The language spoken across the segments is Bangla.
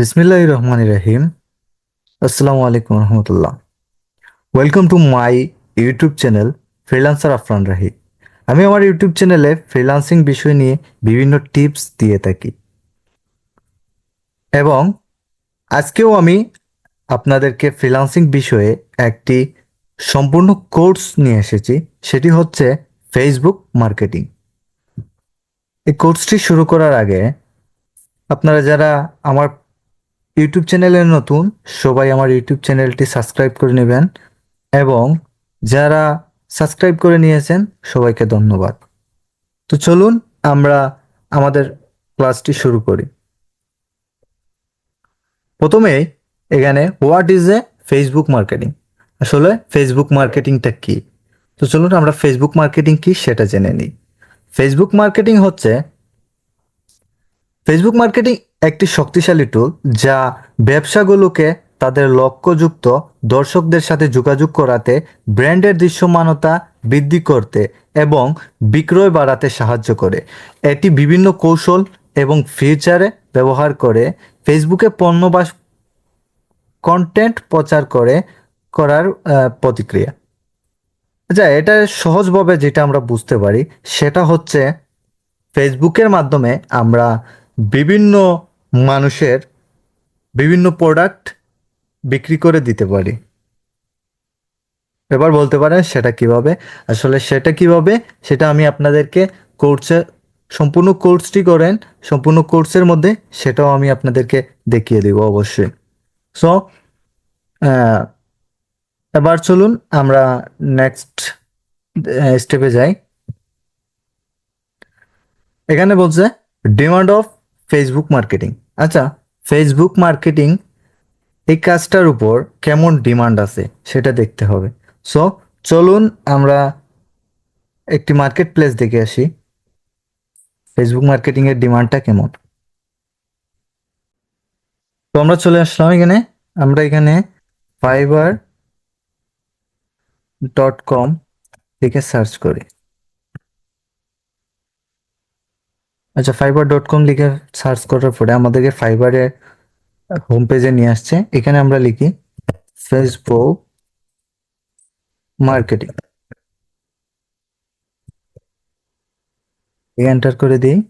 বিসমিল্লাহ রহমান রহিম আসসালামু আলাইকুম রহমতুল্লাহ। Welcome to my YouTube channel freelancer Afran Rahi আমি আমার ইউটিউব চ্যানেলে ফ্রিলান্সিং বিষয় নিয়ে বিভিন্ন টিপস দিয়ে থাকি। এবং আজকেও আমি আপনাদেরকে ফ্রিলান্সিং বিষয়ে একটি সম্পূর্ণ কোর্স নিয়ে এসেছি, সেটি হচ্ছে ফেসবুক মার্কেটিং এই কোর্সটি শুরু করার আগে আপনারা যারা আমার ইউটিউব চ্যানেলে নতুন, সবাই আমার ইউটিউব চ্যানেলটি সাবস্ক্রাইব করে নেবেন এবং যারা সাবস্ক্রাইব করে নিয়েছেন, সবাইকে ধন্যবাদ। তো চলুন আমরা আমাদের ক্লাসটি শুরু করি। প্রথমে এখানে what is a Facebook marketing? আসলে ফেসবুক মার্কেটিংটা কি? তো চলুন আমরা ফেসবুক মার্কেটিং কি সেটা জেনে নিই। ফেসবুক মার্কেটিং হচ্ছে, ফেসবুক মার্কেটিং একটি শক্তিশালী টুল যা ব্যবসাগুলোকে তাদের লক্ষ্যযুক্ত দর্শকদের সাথে যোগাযোগ করাতে, ব্র্যান্ডের দৃশ্যমানতা বৃদ্ধি করতে এবং বিক্রয় বাড়াতে সাহায্য করে। এটি বিভিন্ন কৌশল এবং ফিচারে ব্যবহার করে, ফেসবুকে পণ্য বা কন্টেন্ট প্রচার করে, করার প্রতিক্রিয়া। আচ্ছা এটা সহজভাবে যেটা আমরা বুঝতে পারি, সেটা হচ্ছে ফেসবুকের মাধ্যমে আমরা বিভিন্ন মানুষের বিভিন্ন প্রোডাক্ট বিক্রি করে দিতে পারি। এবার বলতে পারেন সেটা কীভাবে? আসলে সেটা কীভাবে? সেটা আমি আপনাদেরকে কোর্সে সম্পূর্ণ কোর্সটি করেন, সম্পূর্ণ কোর্সের মধ্যে সেটাও আমি আপনাদেরকে দেখিয়ে দেব অবশ্যই। সো এবার চলুন আমরা নেক্সট স্টেপে যাই। এখানে বলছে ডিমান্ড অফ ফেসবুক মার্কেটিং আচ্ছা ফেসবুক মার্কেটিং এই কাজটার উপর কেমন ডিমান্ড আছে সেটা দেখতে হবে। সো চলুন আমরা একটি মার্কেট প্লেস দেখে আসি। ফেসবুক মার্কেটিং এর ডিমান্ডটা কেমন? তো আমরা চলে আসলাম এখানে। আমরা এখানে ফাইবার ডট কম থেকে সার্চ করি। আচ্ছা ফাইবার ডট কম লিখে সার্চ করার পরে আমাদেরকে ফাইবারের হোম পেজে নিয়ে আসছে। এখানে আমরা লিখি ফেসবুক মার্কেটিং এন্টার করে দিই।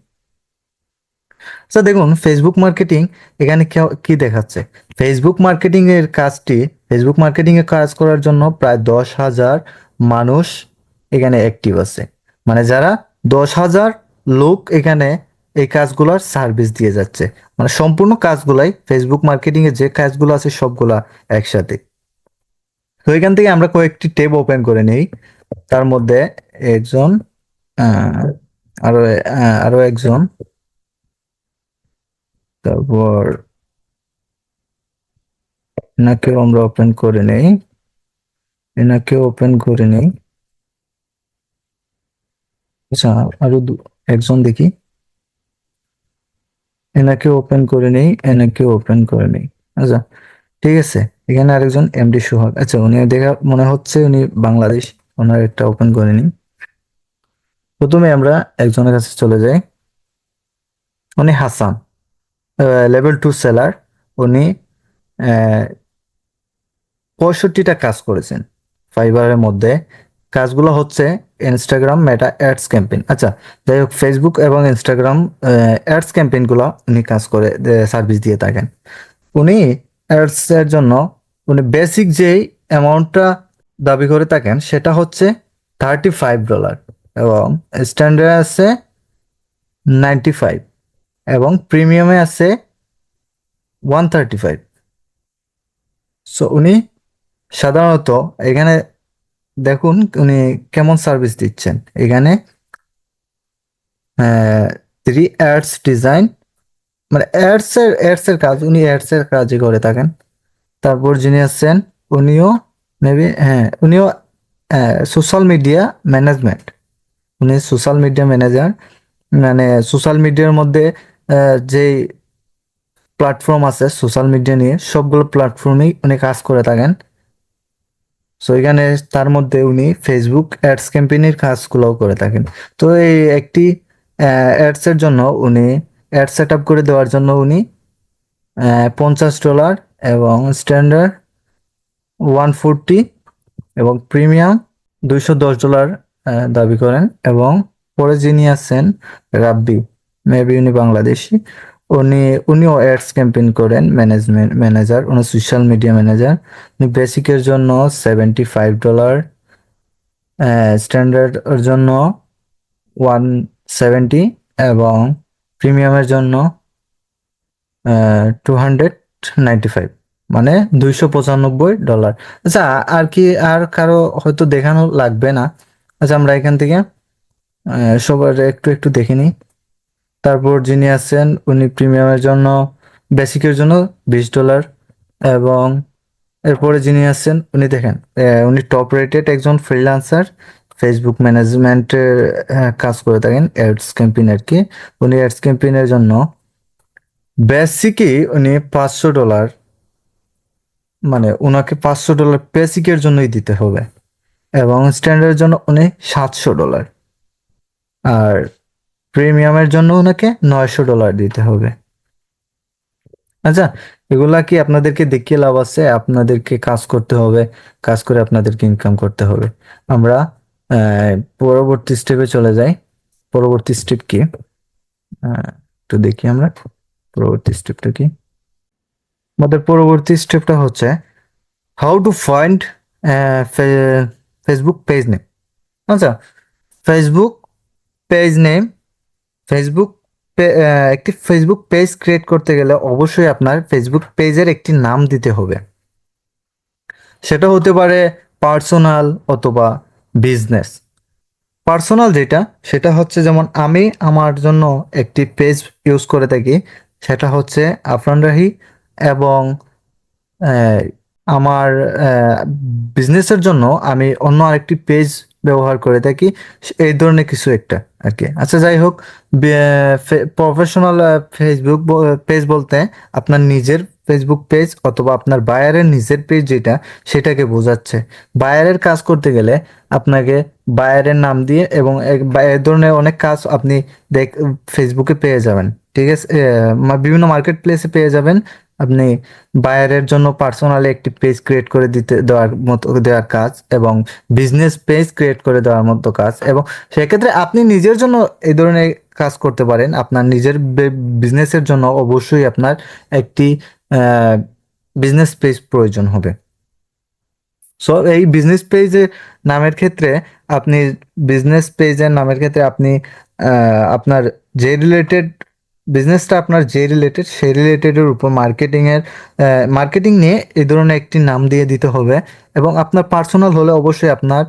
আচ্ছা দেখুন ফেসবুক মার্কেটিং এখানে কে- দেখাচ্ছে? ফেসবুক মার্কেটিং এর কাজটি ফেসবুক মার্কেটিং এর কাজ করার জন্য প্রায় দশ হাজার মানুষ এখানে অ্যাক্টিভ আছে। মানে যারা দশ হাজার লোক এখানে এই কাজগুলোর সার্ভিস দিয়ে যাচ্ছে। মানে সম্পূর্ণ কাজগুলাই ফেসবুক মার্কেটিং এর যে কাজগুলো আছে সবগুলা একসাথে। তো এখান থেকে আমরা কয়েকটি ট্যাব ওপেন করে নেই। তার মধ্যে একজন আরও আরও একজন। তারপর এনাকেও আমরা ওপেন করে নেই। এনাকেও ওপেন করে নেই। আচ্ছা আরও একজন দেখি। এনাকে ওপেন করে নেই, এনাকে ওপেন করে নেই। আচ্ছা ঠিক আছে, এখানে আরেকজন এমডি সোহাগ আচ্ছা উনি দেখা, মনে হচ্ছে উনি বাংলাদেশ, ওনার একটা ওপেন করে নিই। প্রথমে আমরা একজনের কাছে চলে যাই। উনি হাসান লেভেল টু সেলার উনি পঁয়ষট্টিটা কাজ করেছেন ফাইবারের মধ্যে। কাজগুলো হচ্ছে ইনস্টাগ্রাম মেটা অ্যাডস ক্যাম্পেইন আচ্ছা যাই হোক ফেসবুক এবং ইনস্টাগ্রাম অ্যাডস ক্যাম্পেইনগুলো উনি কাজ করে সার্ভিস দিয়ে থাকেন। উনি অ্যাডস এর জন্য উনি বেসিক যেই অ্যামাউন্টটা দাবি করে থাকেন, সেটা হচ্ছে থার্টি ফাইভ ডলার এবং স্ট্যান্ডার্ড আছে নাইনটি ফাইভ এবং প্রিমিয়ামে আছে ওয়ান থার্টি ফাইভ সো উনি সাধারণত এখানে দেখুন, উনি কেমন সার্ভিস দিচ্ছেন। এখানে থ্রি অ্যাডস ডিজাইন মানে অ্যাডস এর অ্যাডস এর কাজ, উনি অ্যাডস এর কাজই করে থাকেন। তারপর যিনি আছেন, উনিও মেবি হ্যাঁ উনিও সোশ্যাল মিডিয়া ম্যানেজমেন্ট উনি সোশ্যাল মিডিয়া ম্যানেজার মানে সোশ্যাল মিডিয়ার মধ্যে যেই প্ল্যাটফর্ম আছে সোশ্যাল মিডিয়া নিয়ে, সবগুলো প্ল্যাটফর্মেই উনি কাজ করে থাকেন। সো এখানে তার মধ্যে উনি ফেসবুক অ্যাডস ক্যাম্পেইনের কাজগুলোও করে থাকেন। তো এই একটি অ্যাডস এর জন্য উনি অ্যাড সেট আপ করে দেওয়ার জন্য উনি পঞ্চাশ ডলার এবং স্ট্যান্ডার্ড ওয়ান ফোরটি এবং প্রিমিয়াম দুইশো দশ ডলার দাবি করেন এবং পরে যিনি আছেন রাব্বি মেবি উনি বাংলাদেশি। উনি, উনিও অ্যাডস ক্যাম্পেইন করেন ম্যানেজমেন্ট ম্যানেজার উনি সোশ্যাল মিডিয়া ম্যানেজার উনি বেসিকের জন্য সেভেন্টি ফাইভ ডলার স্ট্যান্ডার্ড এর জন্য ওয়ান সেভেন্টি এবং প্রিমিয়ামের জন্য টু হান্ড্রেড নাইনটি ফাইভ মানে দুইশো পঁচানব্বই ডলার আচ্ছা আর কি, আর কারও হয়তো দেখানো লাগবে না। আচ্ছা আমরা এখান থেকে সবার একটু একটু দেখে নিই। তারপর যিনি আছেন, উনি প্রিমিয়ামের জন্য বেসিকের জন্য বিশ ডলার এবং এরপরে যিনি আছেন, উনি দেখেন উনি টপ রেটেড একজন ফ্রিল্যান্সার ফেসবুক ম্যানেজমেন্টের কাজ করে থাকেন অ্যাডস ক্যাম্পেইন আর কি। উনি অ্যাডস ক্যাম্পেইনের জন্য বেসিকই উনি পাঁচশো ডলার মানে ওনাকে পাঁচশো ডলার বেসিকের জন্যই দিতে হবে এবং স্ট্যান্ডার্ডের জন্য উনি সাতশো ডলার আর প্রিমিয়ামের জন্য ওনাকে নয়শো ডলার দিতে হবে। আচ্ছা এগুলা কি আপনাদেরকে দেখিয়ে লাভ আছে? আপনাদেরকে কাজ করতে হবে, কাজ করে আপনাদেরকে ইনকাম করতে হবে। আমরা পরবর্তী স্টেপে চলে যাই। পরবর্তী স্টেপ কি? একটু দেখি আমরা, পরবর্তী স্টেপটা কি? আমাদের পরবর্তী স্টেপটা হচ্ছে how to find Facebook page name আচ্ছা ফেসবুক পেজ নেম ফেসবুক একটি ফেসবুক পেজ ক্রিয়েট করতে গেলে অবশ্যই আপনার ফেসবুক পেজের একটি নাম দিতে হবে। সেটা হতে পারে পার্সোনাল অথবা বিজনেস পার্সোনাল যেটা, সেটা হচ্ছে যেমন আমি আমার জন্য একটি পেজ ইউজ করে থাকি, সেটা হচ্ছে আফরান রাহি এবং আমার বিজনেসের জন্য আমি অন্য আরেকটি পেজ ব্যবহার করে থাকি। এই ধরনের কিছু একটা আর কি আচ্ছা যাই হোক প্রফেশনাল ফেসবুক পেজ বলতে আপনার নিজের ফেসবুক পেজ অথবা আপনার বায়ারের নিজের পেজ যেটা, সেটাকে বোঝাচ্ছে। বায়ারের কাজ করতে গেলে আপনাকে বায়ারের নাম দিয়ে এবং এ ধরনের অনেক কাজ আপনি দেখ ফেসবুকে পেয়ে যাবেন। ঠিক আছে বিভিন্ন মার্কেট প্লেসে পেয়ে যাবেন। আপনি বায়ারের জন্য পার্সোনালি একটি পেজ ক্রিয়েট করে দিতে, দেওয়ার মতো, দেওয়ার কাজ এবং বিজনেস পেজ ক্রিয়েট করে দেওয়ার মতো কাজ এবং সেক্ষেত্রে আপনি নিজের জন্য এই ধরনের কাজ করতে পারেন। আপনার নিজের বিজনেসের জন্য অবশ্যই আপনার একটি বিজনেস পেজ প্রয়োজন হবে। সো এই বিজনেস পেজের নামের ক্ষেত্রে আপনি বিজনেস পেজের নামের ক্ষেত্রে আপনি আপনার যে রিলেটেড বিজনেসটা আপনার যে রিলেটেড সেই রিলেটেডের উপর মার্কেটিংয়ের মার্কেটিং নিয়ে এই ধরনের একটি নাম দিয়ে দিতে হবে এবং আপনার পার্সোনাল হলে অবশ্যই আপনার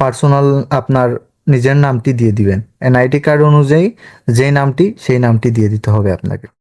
পার্সোনাল আপনার নিজের নামটি দিয়ে দিবেন। এনআইডি কার্ড অনুযায়ী যেই নামটি, সেই নামটি দিয়ে দিতে হবে আপনাকে।